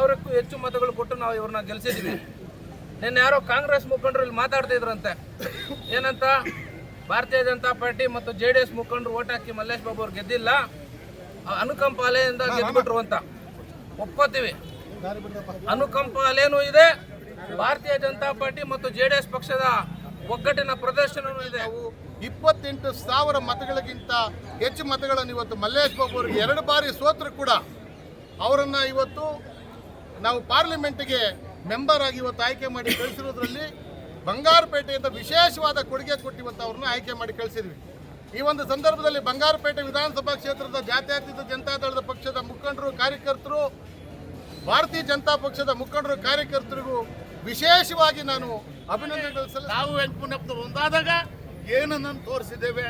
ಸಾವಿರಕ್ಕೂ ಹೆಚ್ಚು ಮತಗಳು ಕೊಟ್ಟು ನಾವು ಇವ್ರನ್ನ ಗೆಲ್ಸಿದೀವಿ. ನಿನ್ನೆ ಯಾರೋ ಕಾಂಗ್ರೆಸ್ ಮುಖಂಡರು ಇಲ್ಲಿ ಮಾತಾಡ್ತಾ ಇದ್ರಂತೆ. ಏನಂತ? ಭಾರತೀಯ ಜನತಾ ಪಾರ್ಟಿ ಮತ್ತು ಜೆ ಡಿ ಎಸ್ ಮುಖಂಡರು ಓಟ್ ಹಾಕಿ ಮಲ್ಲೇಶ್ ಬಾಬು ಅವ್ರು ಗೆದ್ದಿಲ್ಲ. ಅನುಕಂಪ ಅಲೆಯಿಂದ ಗೆದ್ಬಿಟ್ರು ಅಂತ. ಒಪ್ಕೋತೀವಿ. ಅನುಕಂಪ ಅಲೆನೂ ಇದೆ. ಭಾರತೀಯ ಜನತಾ ಪಾರ್ಟಿ ಮತ್ತು ಜೆ ಡಿ ಎಸ್ ಪಕ್ಷದ ಒಗ್ಗಟ್ಟಿನ ಪ್ರದರ್ಶನವೂ ಇದೆ. ಇಪ್ಪತ್ತೆಂಟು ಸಾವಿರ ಮತಗಳಿಗಿಂತ ಹೆಚ್ಚು ಮತಗಳನ್ನು ಇವತ್ತು ಮಲ್ಲೇಶ್ ಬಾಬು ಅವರಿಗೆ ಎರಡು ಬಾರಿ ಸೋತರು ಕೂಡ ಅವರನ್ನು ಇವತ್ತು ನಾವು ಪಾರ್ಲಿಮೆಂಟ್ಗೆ ಮೆಂಬರ್ ಆಗಿ ಇವತ್ತು ಆಯ್ಕೆ ಮಾಡಿ ಕಳಿಸಿರೋದ್ರಲ್ಲಿ ಬಂಗಾರಪೇಟೆಯಿಂದ ವಿಶೇಷವಾದ ಕೊಡುಗೆ ಕೊಟ್ಟಿವತ್ತು ಅವ್ರನ್ನ ಆಯ್ಕೆ ಮಾಡಿ ಕಳಿಸಿದ್ವಿ. ಈ ಒಂದು ಸಂದರ್ಭದಲ್ಲಿ ಬಂಗಾರಪೇಟೆ ವಿಧಾನಸಭಾ ಕ್ಷೇತ್ರದ ಜಾತ್ಯತೀತ ಜನತಾದಳದ ಪಕ್ಷದ ಮುಖಂಡರು, ಕಾರ್ಯಕರ್ತರು, ಭಾರತೀಯ ಜನತಾ ಪಕ್ಷದ ಮುಖಂಡರು, ಕಾರ್ಯಕರ್ತರಿಗೂ ವಿಶೇಷವಾಗಿ ನಾನು ಅಭಿನಂದನೆ. ನಾವು ವೆಂಕಟಪ್ಪನವರು ಒಂದಾದಾಗ ಏನನ್ನು ತೋರಿಸಿದ್ದೇವೆ?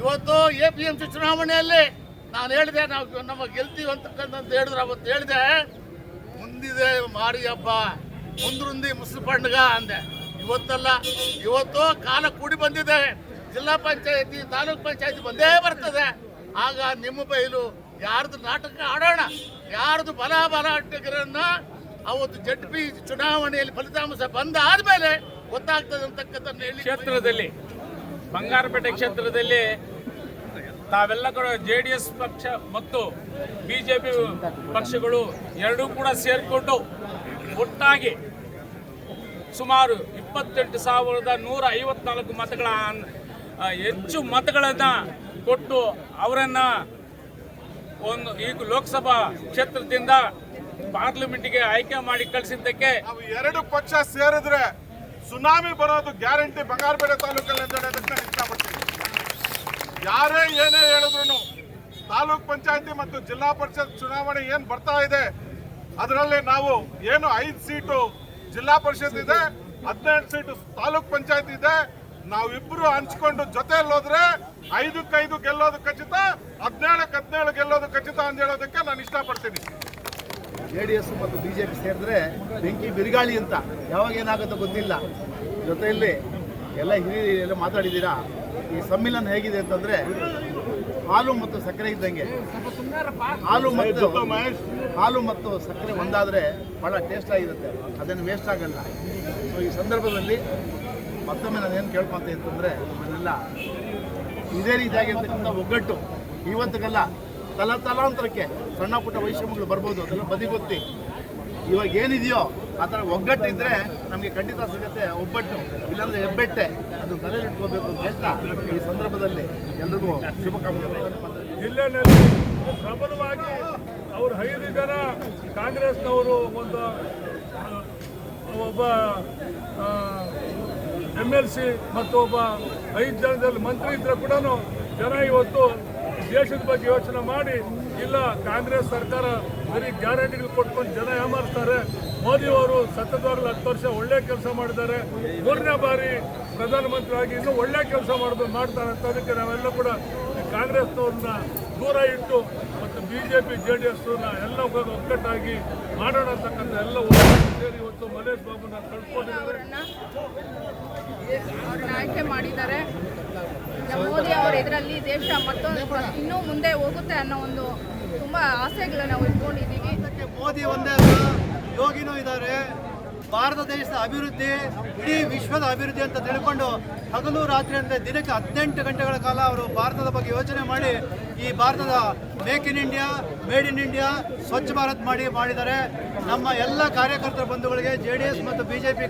ಇವತ್ತು ಎ ಪಿ ಎಂ ಸಿ ಚುನಾವಣೆಯಲ್ಲಿ ನಾನು ಹೇಳಿದೆ, ನಾವು ನಮಗೆ ಗೆಲ್ತೀವಿ ಅಂತಕ್ಕಂಥದ್ದು ಹೇಳಿದ್ರೆ ಅವತ್ತು ಹೇಳಿದೆ. ಮುಂದಿದೆ ಮಾರಿ ಹಬ್ಬ. ಮುಂದ್ರುಂದಿ ಮುಸ್ಲಿ ಪಂಡಗ ಅಂದೆ. ಇವತ್ತಲ್ಲ, ಇವತ್ತು ಕಾಲ ಕೂಡಿ ಬಂದಿದೆ. ಜಿಲ್ಲಾ ಪಂಚಾಯತಿ, ತಾಲೂಕ್ ಪಂಚಾಯತಿ ಬಂದೇ ಬರ್ತದೆ. ಆಗ ನಿಮ್ಮ ಬೈಲು ಯಾರ್ದು ನಾಟಕ ಆಡೋಣ, ಯಾರ್ದು ಬಲ ಬಲಾಟಗರನ್ನ ಅವತ್ತು ಜಡ್ ಪಿ ಚುನಾವಣೆಯಲ್ಲಿ ಫಲಿತಾಂಶ ಬಂದ ಆದ್ಮೇಲೆ ಗೊತ್ತಾಗ್ತದೆ ಅಂತಕ್ಕಂಥ ಕ್ಷೇತ್ರದಲ್ಲಿ, ಬಂಗಾರಪೇಟೆ ಕ್ಷೇತ್ರದಲ್ಲಿ ತಾವೆಲ್ಲ ಕೂಡ ಜೆ ಡಿ ಎಸ್ ಪಕ್ಷ ಮತ್ತು ಬಿಜೆಪಿ ಪಕ್ಷಗಳು ಎರಡೂ ಕೂಡ ಸೇರಿಕೊಂಡು ಒಟ್ಟಾಗಿ ಸುಮಾರು ಇಪ್ಪತ್ತೆಂಟು ಸಾವಿರದ ನೂರ ಐವತ್ನಾಲ್ಕು ಮತಗಳ ಹೆಚ್ಚು ಮತಗಳನ್ನು ಕೊಟ್ಟು ಅವರನ್ನು ಒಂದು ಈಗ ಲೋಕಸಭಾ ಕ್ಷೇತ್ರದಿಂದ ಪಾರ್ಲಿಮೆಂಟ್ಗೆ ಆಯ್ಕೆ ಮಾಡಿ ಕಳಿಸಿದ್ದಕ್ಕೆ ಎರಡು ಪಕ್ಷ ಸೇರಿದ್ರೆ ಸುನಾಮಿ ಬರೋದು ಗ್ಯಾರಂಟಿ ಬಂಗಾರಪೇಟೆ ತಾಲೂಕಲ್ಲಿ ಅಂತ ಯಾರೇ ಏನೇ ಹೇಳಿದ್ರು ತಾಲೂಕ್ ಪಂಚಾಯತಿ ಮತ್ತು ಜಿಲ್ಲಾ ಪರಿಷತ್ ಚುನಾವಣೆ ಏನ್ ಬರ್ತಾ ಇದೆ, ಅದರಲ್ಲಿ ನಾವು ಏನು ಐದು ಸೀಟು ಜಿಲ್ಲಾ ಪರಿಷತ್ ಇದೆ, ಹದಿನೆಂಟು ಸೀಟು ತಾಲೂಕ್ ಪಂಚಾಯತ್ ಇದೆ. ನಾವಿಬ್ರು ಹಂಚ್ಕೊಂಡು ಜೊತೆಯಲ್ಲಿ ಹೋದ್ರೆ ಐದಕ್ಕೈದು ಗೆಲ್ಲೋದು ಖಚಿತ, ಹದಿನೇಳಕ್ಕೆ ಹದಿನೇಳು ಗೆಲ್ಲೋದು ಖಚಿತ ಅಂತ ಹೇಳೋದಕ್ಕೆ ನಾನು ಇಷ್ಟಪಡ್ತೀನಿ. ಜೆ ಡಿ ಎಸ್ ಮತ್ತು ಬಿಜೆಪಿ ಸೇರಿದ್ರೆ ಬೆಂಕಿ ಬಿರುಗಾಳಿ ಅಂತ ಯಾವಾಗ ಏನಾಗುತ್ತೋ ಗೊತ್ತಿಲ್ಲ. ಜೊತೆಯಲ್ಲಿ ಎಲ್ಲ ಹಿರಿಯರು ಎಲ್ಲ ಮಾತಾಡಿದ್ದೀರಾ? ಈ ಸಮ್ಮಿಲನ ಹೇಗಿದೆ ಅಂತಂದ್ರೆ ಹಾಲು ಮತ್ತು ಸಕ್ಕರೆ ಇದ್ದಂಗೆ. ಹಾಲು ಮತ್ತು ಹಾಲು ಮತ್ತು ಸಕ್ಕರೆ ಒಂದಾದರೆ ಭಾಳ ಟೇಸ್ಟ್ ಆಗಿರುತ್ತೆ. ಅದನ್ನು ವೇಸ್ಟ್ ಆಗಲ್ಲ. ಸೊ ಈ ಸಂದರ್ಭದಲ್ಲಿ ಮತ್ತೊಮ್ಮೆ ನಾನು ಏನು ಅಂತಂದ್ರೆ ಅಂತಂದರೆ ನನ್ನೆಲ್ಲ ಇದೇ ರೀತಿಯಾಗಿರ್ತಕ್ಕಂಥ ಒಗ್ಗಟ್ಟು ಇವತ್ತಿಗೆಲ್ಲ ತಲ ತಲಾಂತರಕ್ಕೆ ಸಣ್ಣ ಪುಟ್ಟ ವೈಷಮ್ಯಗಳು ಬರ್ಬೋದು. ಅದೆಲ್ಲ ಬದಿಗೊತ್ತಿ. ಇವಾಗ ಏನಿದೆಯೋ ಆ ಥರ ಒಗ್ಗಟ್ಟಿದ್ರೆ ನಮಗೆ ಖಂಡಿತ ಸಿಗುತ್ತೆ. ಒಬ್ಬಟ್ಟು, ಇಲ್ಲಾಂದ್ರೆ ಹೆಬ್ಬೆಟ್ಟೆ, ಅದು ತಲೆಯಲ್ಲಿಟ್ಕೋಬೇಕು ಅಂತ ಈ ಸಂದರ್ಭದಲ್ಲಿ ಎಲ್ರಿಗೂ ಶುಭಕಾಮನೆ ಜಿಲ್ಲೆನಲ್ಲಿ ಪ್ರಬಲವಾಗಿ ಅವರು ಐದು ಜನ ಕಾಂಗ್ರೆಸ್ನವರು ಒಂದು ಒಬ್ಬ ಎಂ ಎಲ್ ಸಿ ಮತ್ತು ಒಬ್ಬ ಐದು ಜನದಲ್ಲಿ ಮಂತ್ರಿ ಇದ್ರೆ ಕೂಡ ಜನ ಇವತ್ತು ದೇಶದ ಬಗ್ಗೆ ಯೋಚನೆ ಮಾಡಿ, ಇಲ್ಲ ಕಾಂಗ್ರೆಸ್ ಸರ್ಕಾರ ಬರೀ ಗ್ಯಾರಂಟಿಗಳು ಕೊಟ್ಕೊಂಡು ಜನ ಏಮಾರಿಸ್ತಾರೆ ಮೋದಿ ಅವರು ಸತತವಾಗ್ಲೂ ಹತ್ತು ವರ್ಷ ಒಳ್ಳೆ ಕೆಲಸ ಮಾಡಿದ್ದಾರೆ. ಮೂರನೇ ಬಾರಿ ಪ್ರಧಾನಮಂತ್ರಿ ಆಗಿ ಇನ್ನೂ ಒಳ್ಳೆ ಕೆಲಸ ಮಾಡ್ಬೋದು ಮಾಡ್ತಾರೆ ಅಂತ ಅದಕ್ಕೆ ನಾವೆಲ್ಲ ಕೂಡ ಕಾಂಗ್ರೆಸ್ನವ್ರನ್ನ ದೂರ ಇಟ್ಟು ಮತ್ತು B J P J D ಎಸ್ನ ಎಲ್ಲ ಒಗ್ಗ- ಒಗ್ಗಟ್ಟಾಗಿ ಮಾಡೋಣ ಅಂತಕ್ಕಂಥ ಎಲ್ಲ ಸೇರಿ ಇವತ್ತು ಮಲೇಶ್ ಬಾಬುನ ಕಳ್ಕೊಂಡಿದ್ದಾರೆ. ಅವ್ರನ್ನ ಆಯ್ಕೆ ಮಾಡಿದ್ದಾರೆ. ನಮ್ಮ ಮೋದಿ ಅವರು ಇದರಲ್ಲಿ ದೇಶ ಮತ್ತೊಂದು ಇನ್ನೂ ಮುಂದೆ ಹೋಗುತ್ತೆ ಅನ್ನೋ ಒಂದು ತುಂಬಾ ಆಸೆಗಳನ್ನ ನಾವು ಇಟ್ಕೊಂಡಿದ್ದೀವಿ. ಮೋದಿ ಒಂದೇ ಯೋಗಿನೂ ಇದ್ದಾರೆ. ಭಾರತ ದೇಶದ ಅಭಿವೃದ್ಧಿ, ಇಡೀ ವಿಶ್ವದ ಅಭಿವೃದ್ಧಿ ಅಂತ ತಿಳ್ಕೊಂಡು ಹಗಲು ರಾತ್ರಿ ಅಂದರೆ ದಿನಕ್ಕೆ ಹದಿನೆಂಟು ಗಂಟೆಗಳ ಕಾಲ ಅವರು ಭಾರತದ ಬಗ್ಗೆ ಯೋಚನೆ ಮಾಡಿ ಈ ಭಾರತದ make in India made in India Swachh Bharat ಮಾಡಿ ಮಾಡಿದ್ದಾರೆ. ನಮ್ಮ ಎಲ್ಲ ಕಾರ್ಯಕರ್ತರ ಬಂಧುಗಳಿಗೆ, ಜೆ ಡಿ ಎಸ್ ಮತ್ತು ಬಿ ಜೆ ಪಿ